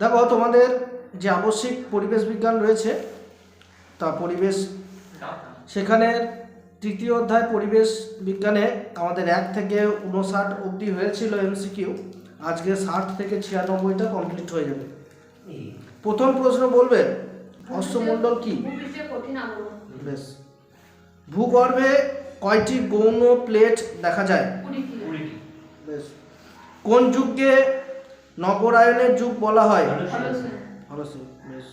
দেখো তোমাদের যে আবশ্যিক পরিবেশ বিজ্ঞান রয়েছে তা পরিবেশ সেখানে তৃতীয় অধ্যায় পরিবেশ বিজ্ঞানে আমাদের এক থেকে উনষাট অবধি হয়েছিল এমসিকিউ। আজকে ষাট থেকে ছিয়ানব্বইটা কমপ্লিট হয়ে যাবে। প্রথম প্রশ্ন বলবে অশ্বমণ্ডল কি? বেশ। ভূগর্ভে কয়টি গৌণ প্লেট দেখা যায়? বেশ। কোন যুগকে নগরায়নের যুগ বলা হয়। বেশ।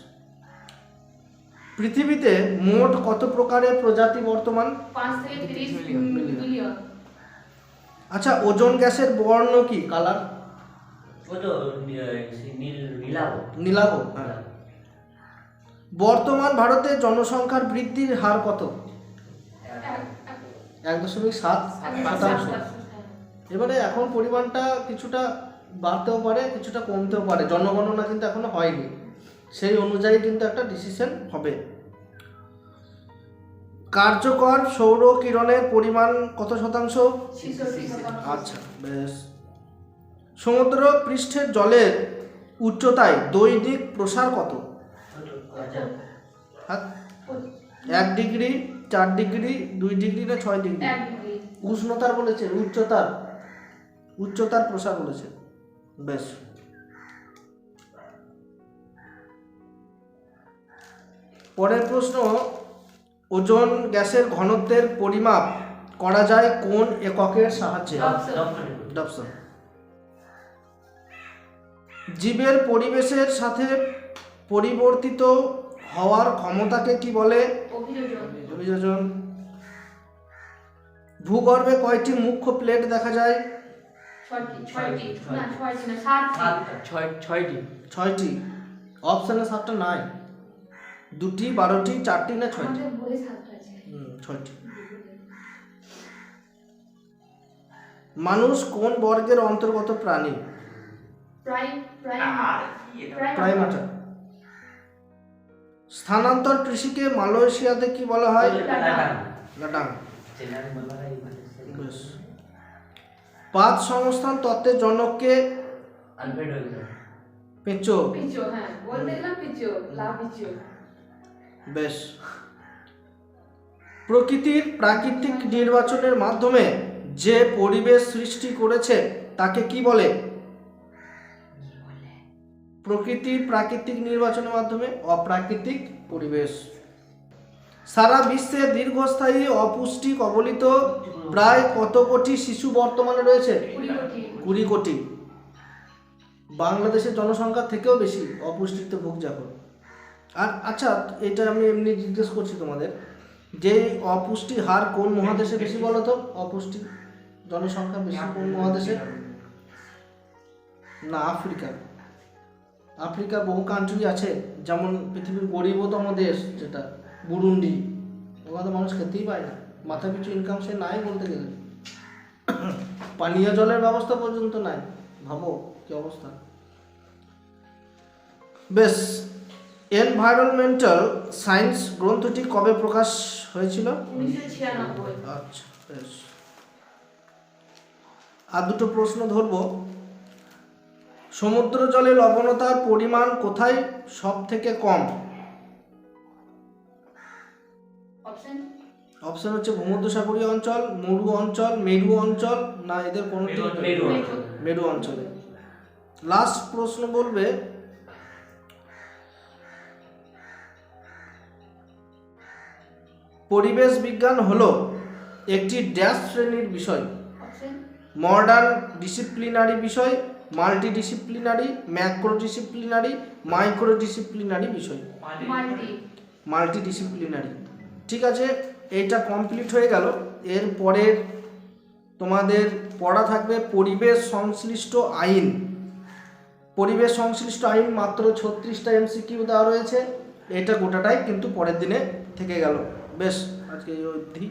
পৃথিবীতে মোট কত প্রকারের প্রজাতি বর্তমান? আচ্ছা ওজন গ্যাসের বর্ণ কি? কালার? ও তো নি- নীল নীলাভ। নীলাভ হ্যাঁ। বর্তমান ভারতে জনসংখ্যার বৃদ্ধির হার কত? এক। দশমিক সাত শতাংশ এবারে এখন পরিমাণটা কিছুটা বাড়তেও পারে কিছুটা কমতেও পারে। জনগণনা কিন্তু এখনও হয়নি। সেই অনুযায়ী কিন্তু একটা ডিসিশন হবে। কার্যকর সৌর কিরণের পরিমাণ কত শতাংশ? আচ্ছা বেশ। সমুদ্র পৃষ্ঠের জলের উচ্চতায় দৈনিক প্রসার কত? আচ্ছা হ্যাঁ? এক ডিগ্রি চার ডিগ্রি দুই ডিগ্রি না ছয় ডিগ্রি? উষ্ণতার বলেছে উচ্চতার উচ্চতার প্রসার বলেছে বেশ। পরের প্রশ্ন ওজন গ্যাসের ঘনত্বের পরিমাপ করা যায় কোন এককের সাহায্যে? জীবের পরিবেশের সাথে পরিবর্তিত হওয়ার ক্ষমতাকে কি বলে? অভিযোজন। অভিযোজন। ভূগর্ভে কয়টি মুখ্য প্লেট দেখা যায়? ছয়টি ছয়টি না ছয়টি। না সাতটি। ছয় ছয়টি। ছয়টি। অপশানে সাতটা নাই। দুটি বারোটি চারটি না ছয়টি? ছয়টি। মানুষ কোন বর্গের অন্তর্গত প্রাণী? প্রাইমাটা স্থানান্তর কৃষিকে মালয়েশিয়াতে কি বলা হয়? লাটাং বেশ পাঁচ সংস্থান তত্ত্বের জনককে পেঁচো পিচো হ্যাঁ বলতে গেলাম পিচো লা পিচো বেশ। প্রকৃতির প্রাকৃতিক নির্বাচনের মাধ্যমে যে পরিবেশ সৃষ্টি করেছে তাকে কি বলে? প্রকৃতির প্রাকৃতিক নির্বাচনের মাধ্যমে অপ্রাকৃতিক পরিবেশ। সারা বিশ্বে দীর্ঘস্থায়ী অপুষ্টি কবলিত প্রায় কত কোটি শিশু বর্তমানে রয়েছে? কুড়ি কোটি। বাংলাদেশের জনসংখ্যার থেকেও বেশি অপুষ্টিতে ভুগছে এখন আর আচ্ছা এটা আমি এমনি জিজ্ঞেস করছি তোমাদের, যে অপুষ্টির হার কোন মহাদেশে বেশি বলো তো? অপুষ্টি জনসংখ্যা বেশি কোন মহাদেশে? না, আফ্রিকা। আফ্রিকার বহু কান্ট্রি আছে, যেমন পৃথিবীর গরিবতম দেশ যেটা। বুরুন্ডি। ওখানে তো মানুষ খেতেই পায় না। মাথা পিছু ইনকাম সে নাই বলতে গেলে। পানীয় জলের ব্যবস্থা পর্যন্ত নাই। ভাবো কি অবস্থা। বেশ এনভায়রনমেন্টাল সায়েন্স গ্রন্থটি কবে প্রকাশ হয়েছিল? আচ্ছা বেশ। আর দুটো প্রশ্ন ধরবো। সমুদ্র জলে লবণতার পরিমাণ কোথায় সব থেকে কম? অপশন অপশন হচ্ছে ভূমধ্যসাগরীয় অঞ্চল মরু অঞ্চল মেরু অঞ্চল না এদের কোনোটি মেরু- অঞ্চল। মেরু অঞ্চলে। লাস্ট প্রশ্ন বলবে পরিবেশ বিজ্ঞান হলো একটি ড্যাশ শ্রেণির বিষয়। মডার্ন ডিসিপ্লিনারি বিষয় multi disciplinary macro disciplinary micro disciplinary বিষয়। মাল্টি মাল্টি ডিসিপ্লিনারি ঠিক আছে এইটা কমপ্লিট হয়ে গেল। এর পরের তোমাদের পড়া থাকবে পরিবেশ সংশ্লিষ্ট আইন। পরিবেশ সংশ্লিষ্ট আইন মাত্র ছত্রিশটা এমসিকিউ দেওয়া রয়েছে। এটা গোটাটাই কিন্তু পরের দিনে থেকে গেল। বেশ, আজকে এই অবধি।